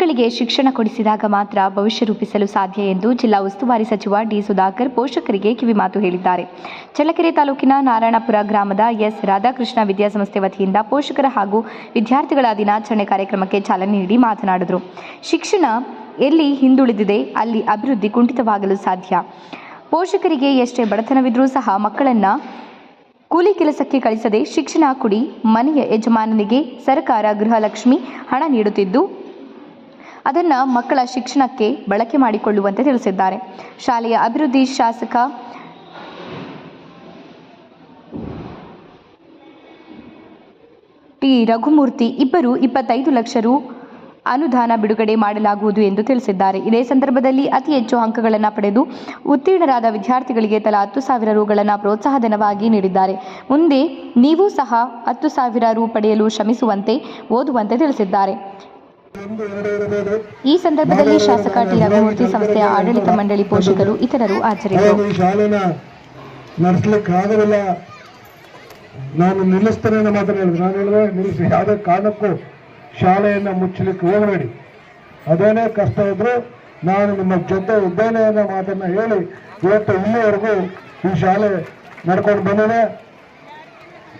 ಮಕ್ಕಳಿಗೆ ಶಿಕ್ಷಣ ಕೊಡಿಸಿದಾಗ ಮಾತ್ರ ಭವಿಷ್ಯ ರೂಪಿಸಲು ಸಾಧ್ಯ ಎಂದು ಜಿಲ್ಲಾ ಉಸ್ತುವಾರಿ ಸಚಿವ ಡಿ ಸುಧಾಕರ್ ಪೋಷಕರಿಗೆ ಕಿವಿಮಾತು ಹೇಳಿದ್ದಾರೆ. ಚಳ್ಳಕೆರೆ ತಾಲೂಕಿನ ನಾರಾಯಣಪುರ ಗ್ರಾಮದ ಎಸ್ ರಾಧಾಕೃಷ್ಣ ವಿದ್ಯಾಸಂಸ್ಥೆ ವತಿಯಿಂದ ಪೋಷಕರ ಹಾಗೂ ವಿದ್ಯಾರ್ಥಿಗಳ ದಿನಾಚರಣೆ ಕಾರ್ಯಕ್ರಮಕ್ಕೆ ಚಾಲನೆ ನೀಡಿ ಮಾತನಾಡಿದರು. ಶಿಕ್ಷಣ ಎಲ್ಲಿ ಹಿಂದುಳಿದಿದೆ, ಅಲ್ಲಿ ಅಭಿವೃದ್ಧಿ ಕುಂಠಿತವಾಗಲು ಸಾಧ್ಯ. ಪೋಷಕರಿಗೆ ಎಷ್ಟೇ ಬಡತನವಿದ್ರೂ ಸಹ ಮಕ್ಕಳನ್ನು ಕೂಲಿ ಕೆಲಸಕ್ಕೆ ಕಳಿಸದೆ ಶಿಕ್ಷಣ ಕೊಡಿ, ಮನೆಯ ಯಜಮಾನನಿಗೆ ಸರ್ಕಾರ ಗೃಹಲಕ್ಷ್ಮಿ ಹಣ ನೀಡುತ್ತಿದ್ದು ಅದನ್ನು ಮಕ್ಕಳ ಶಿಕ್ಷಣಕ್ಕೆ ಬಳಕೆ ಮಾಡಿಕೊಳ್ಳುವಂತೆ ತಿಳಿಸಿದ್ದಾರೆ. ಶಾಲೆಯ ಅಭಿವೃದ್ಧಿ ಶಾಸಕ ಟಿ. ರಘುಮೂರ್ತಿ ಇಬ್ಬರು ಇಪ್ಪತ್ತೈದು ಲಕ್ಷ ರು ಅನುದಾನ ಬಿಡುಗಡೆ ಮಾಡಲಾಗುವುದು ಎಂದು ತಿಳಿಸಿದ್ದಾರೆ. ಇದೇ ಸಂದರ್ಭದಲ್ಲಿ ಅತಿ ಹೆಚ್ಚು ಅಂಕಗಳನ್ನು ಪಡೆದು ಉತ್ತೀರ್ಣರಾದ ವಿದ್ಯಾರ್ಥಿಗಳಿಗೆ ತಲಾ ಹತ್ತು ಸಾವಿರ ರುಗಳನ್ನು ಪ್ರೋತ್ಸಾಹಧನವಾಗಿ ನೀಡಿದ್ದಾರೆ. ಮುಂದೆ ನೀವು ಸಹ ಹತ್ತು ಸಾವಿರ ರು ಪಡೆಯಲು ಶ್ರಮಿಸುವಂತೆ ಓದುವಂತೆ ತಿಳಿಸಿದ್ದಾರೆ. ಈ ಸಂದರ್ಭದಲ್ಲಿ ಶಾಸಕ ಟಿ ರಘುಮೂರ್ತಿ ಸಂಸ್ಥೆಯ ಆಡಳಿತ ಮಂಡಳಿ ಪೋಷಕರು ಇತರರು ಹಾಜರಿದ್ದರು. ಈ ಶಾಲೆನ ನಡೆಸ್ಲಿಕ್ಕೆ ಆಗೋದಿಲ್ಲ ನಾನು ನಿಲ್ಲಿಸ್ತೇನೆ ಅನ್ನೋ ಮಾತನ್ನ ಹೇಳಿದ್ರು ನಾನು ಹೇಳಿದ್ರೆ ನಿಲ್ಲಿಸಿ. ಯಾವುದೇ ಕಾರಣಕ್ಕೂ ಶಾಲೆಯನ್ನು ಮುಚ್ಚಲಿಕ್ಕೆ ಹೋಗಬೇಡಿ. ಅದೇನೇ ಕಷ್ಟ ಇದ್ರು ನಾನು ನಿಮ್ಮ ಜೊತೆ ಇದ್ದೇನೆ ಅನ್ನೋ ಮಾತನ್ನ ಹೇಳಿ ಇವತ್ತು ಇಲ್ಲಿವರೆಗೂ ಈ ಶಾಲೆ ನಡ್ಕೊಂಡು ಬಂದಿದೆ.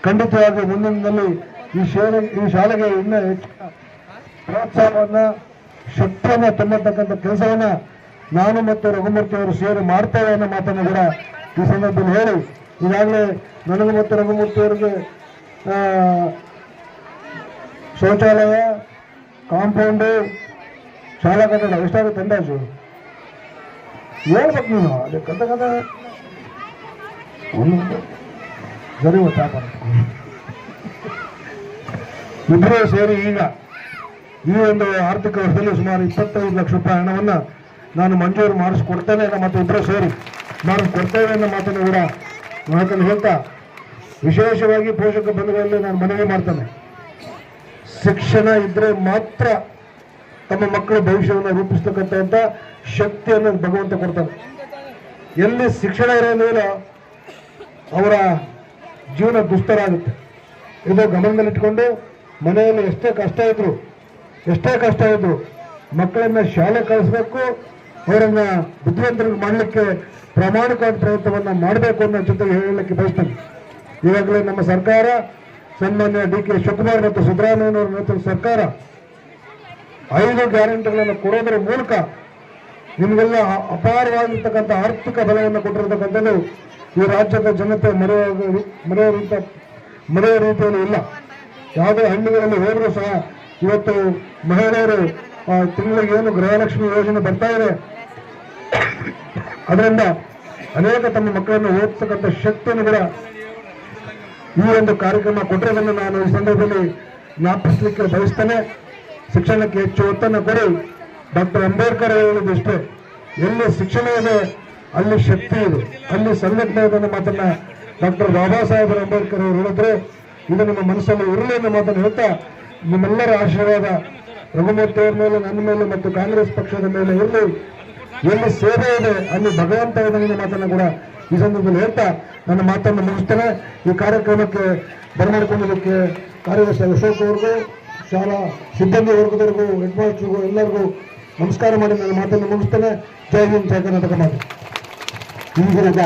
ಖಂಡಿತವಾಗಿ ಮುಂದಿನದಲ್ಲಿ ದಿನದಲ್ಲಿ ಈ ಶಾಲೆ, ಈ ಶಾಲೆಗೆ ಇನ್ನೂ ಪ್ರೋತ್ಸಾಹವನ್ನ, ಶಕ್ತಿಯನ್ನ ತುಂಬತಕ್ಕಂಥ ಕೆಲಸವನ್ನ ನಾನು ಮತ್ತು ರಘುಮೂರ್ತಿ ಅವರು ಸೇರಿ ಮಾಡ್ತೇವೆ ಅನ್ನೋ ಮಾತನ್ನು ಕೂಡ ಈ ಸಂದರ್ಭದಲ್ಲಿ ಹೇಳಿ, ಈಗಾಗಲೇ ನನಗೆ ಮತ್ತು ರಘುಮೂರ್ತಿ ಅವರಿಗೆ ಶೌಚಾಲಯ, ಕಾಂಪೌಂಡು, ಶಾಲಾ ಕಟ್ಟಡ, ಎಷ್ಟಾಗುತ್ತೆ ಅಂದಾಜು? ಹೇಳ್ಬೇಕು ನೀನು, ಅದೇ ಕದ ಕದ ಒಂದು ಸರಿ ಗೊತ್ತಾಗ ಇಬ್ಬರು ಸೇರಿ ಈಗ ಈ ಒಂದು ಆರ್ಥಿಕ ವರ್ಷದಲ್ಲಿ ಸುಮಾರು ಇಪ್ಪತ್ತೈದು ಲಕ್ಷ ರೂಪಾಯಿ ಹಣವನ್ನು ನಾನು ಮಂಜೂರು ಮಾಡಿಸ್ಕೊಡ್ತೇನೆ ಮತ್ತು ಇಬ್ಬರು ಸೇರಿ. ಮಾಡಿಸ್ಕೊಡ್ತೇವೆ ಅನ್ನೋ ಮಾತನ್ನು ಕೂಡ ಮಾತನ್ನು ಹೇಳ್ತಾ, ವಿಶೇಷವಾಗಿ ಪೋಷಕ ಬಂಧುಗಳಲ್ಲಿ ನಾನು ಮನವಿ ಮಾಡ್ತೇನೆ. ಶಿಕ್ಷಣ ಇದ್ರೆ ಮಾತ್ರ ತಮ್ಮ ಮಕ್ಕಳ ಭವಿಷ್ಯವನ್ನು ರೂಪಿಸ್ತಕ್ಕಂಥ ಶಕ್ತಿಯನ್ನು ಭಗವಂತ ಕೊಡ್ತಾನೆ. ಎಲ್ಲಿ ಶಿಕ್ಷಣ ಇರೋದಿಲ್ಲ ಅವರ ಜೀವನ ದುಸ್ತರಾಗುತ್ತೆ. ಇದು ಗಮನದಲ್ಲಿಟ್ಕೊಂಡು ಮನೆಯಲ್ಲಿ ಎಷ್ಟೇ ಕಷ್ಟ ಇದ್ರು ಎಷ್ಟೇ ಕಷ್ಟ ಇದ್ರು ಮಕ್ಕಳನ್ನ ಶಾಲೆ ಕಳಿಸ್ಬೇಕು, ಅವರನ್ನ ಬುದ್ಧಿವಂತರಿಗೆ ಮಾಡಲಿಕ್ಕೆ ಪ್ರಾಮಾಣಿಕವಾದ ಪ್ರಯತ್ನವನ್ನ ಮಾಡಬೇಕು ಅನ್ನೋ ಜೊತೆಗೆ ಹೇಳಲಿಕ್ಕೆ ಬಯಸ್ತೇನೆ. ಈಗಾಗಲೇ ನಮ್ಮ ಸರ್ಕಾರ, ಸನ್ಮಾನ್ಯ ಡಿ ಕೆ ಶಿವಕುಮಾರ್ ಮತ್ತು ಸಿದ್ದರಾಮಯ್ಯನವರ ನೇತೃತ್ವದ ಸರ್ಕಾರ ಐದು ಗ್ಯಾರಂಟಿಗಳನ್ನು ಕೊಡೋದ್ರ ಮೂಲಕ ನಿಮಗೆಲ್ಲ ಅಪಾರವಾಗಿರ್ತಕ್ಕಂಥ ಆರ್ಥಿಕ ಬಲವನ್ನು ಕೊಟ್ಟಿರತಕ್ಕಂಥದ್ದು ಈ ರಾಜ್ಯದ ಜನತೆ ಮರೆಯುವ ಮರೆಯುವ ರೀತಿಯಲ್ಲಿ ಇಲ್ಲ. ಯಾವುದೇ ಹಣ್ಣುಗಳಲ್ಲಿ ಹೋದರೂ ಸಹ ಇವತ್ತು ಮಹಿಳೆಯರು ತಿಂಗಳಿಗೆ ಏನು ಗೃಹಲಕ್ಷ್ಮಿ ಯೋಜನೆ ಬರ್ತಾ ಇದೆ. ಅದರಿಂದ ಅನೇಕ ತಮ್ಮ ಮಕ್ಕಳನ್ನು ಓದಿಸ್ತಕ್ಕಂಥ ಶಕ್ತಿಯನ್ನು ಕೂಡ ಈ ಒಂದು ಕಾರ್ಯಕ್ರಮ ಕೊಟ್ಟಿರೋದನ್ನು ನಾನು ಈ ಸಂದರ್ಭದಲ್ಲಿ ಜ್ಞಾಪಿಸಲಿಕ್ಕೆ ಬಯಸ್ತೇನೆ. ಶಿಕ್ಷಣಕ್ಕೆ ಹೆಚ್ಚು ಒತ್ತನ್ನು ಕೊಡಿ. ಡಾಕ್ಟರ್ ಅಂಬೇಡ್ಕರ್ ಹೇಳಿದಷ್ಟೇ ಎಲ್ಲಿ ಶಿಕ್ಷಣ ಇದೆ, ಅಲ್ಲಿ ಶಕ್ತಿ ಇದೆ, ಅಲ್ಲಿ ಸಂಘಟನೆ ಇದೆ ಅನ್ನೋ ಮಾತನ್ನ ಡಾಕ್ಟರ್ ಬಾಬಾ ಸಾಹೇಬ್ ಅಂಬೇಡ್ಕರ್ ಅವರು ಹೇಳಿದ್ರು. ಇದು ನಮ್ಮ ಮನಸ್ಸಲ್ಲಿ ಇರಲಿ ಅನ್ನೋ ಮಾತನ್ನು ಹೇಳ್ತಾ ನಿಮ್ಮೆಲ್ಲರ ಆಶೀರ್ವಾದ ರಘುಮೂರ್ತಿಯವರ ಮೇಲೆ, ನನ್ನ ಮೇಲೆ ಮತ್ತು ಕಾಂಗ್ರೆಸ್ ಪಕ್ಷದ ಮೇಲೆ ಇರಲಿ. ಎಲ್ಲಿ ಸೇವೆ ಇದೆ, ಅಲ್ಲಿ ಭಗವಂತ ಇದೆ ಮಾತನ್ನು ಕೂಡ ಈ ಸಂದರ್ಭದಲ್ಲಿ ಹೇಳ್ತಾ ನನ್ನ ಮಾತನ್ನು ಮುಗಿಸ್ತೇನೆ. ಈ ಕಾರ್ಯಕ್ರಮಕ್ಕೆ ಬರಮಾಡಿಕೊಂಡಿದ್ದಕ್ಕೆ ಕಾರ್ಯದರ್ಶಿ ಅಶೋಕ್ ಅವ್ರಿಗೂ, ಶಾಲಾ ಸಿಬ್ಬಂದಿ ವರ್ಗದವರಿಗೂ, ಹೆಡ್ ಎಲ್ಲರಿಗೂ ನಮಸ್ಕಾರ ಮಾಡಿ ನನ್ನ ಮಾತನ್ನು ಮುಗಿಸ್ತೇನೆ. ಜೈ ಹಿಂದ್, ಜೈ ಕರ್ನಾಟಕ ದಿನದ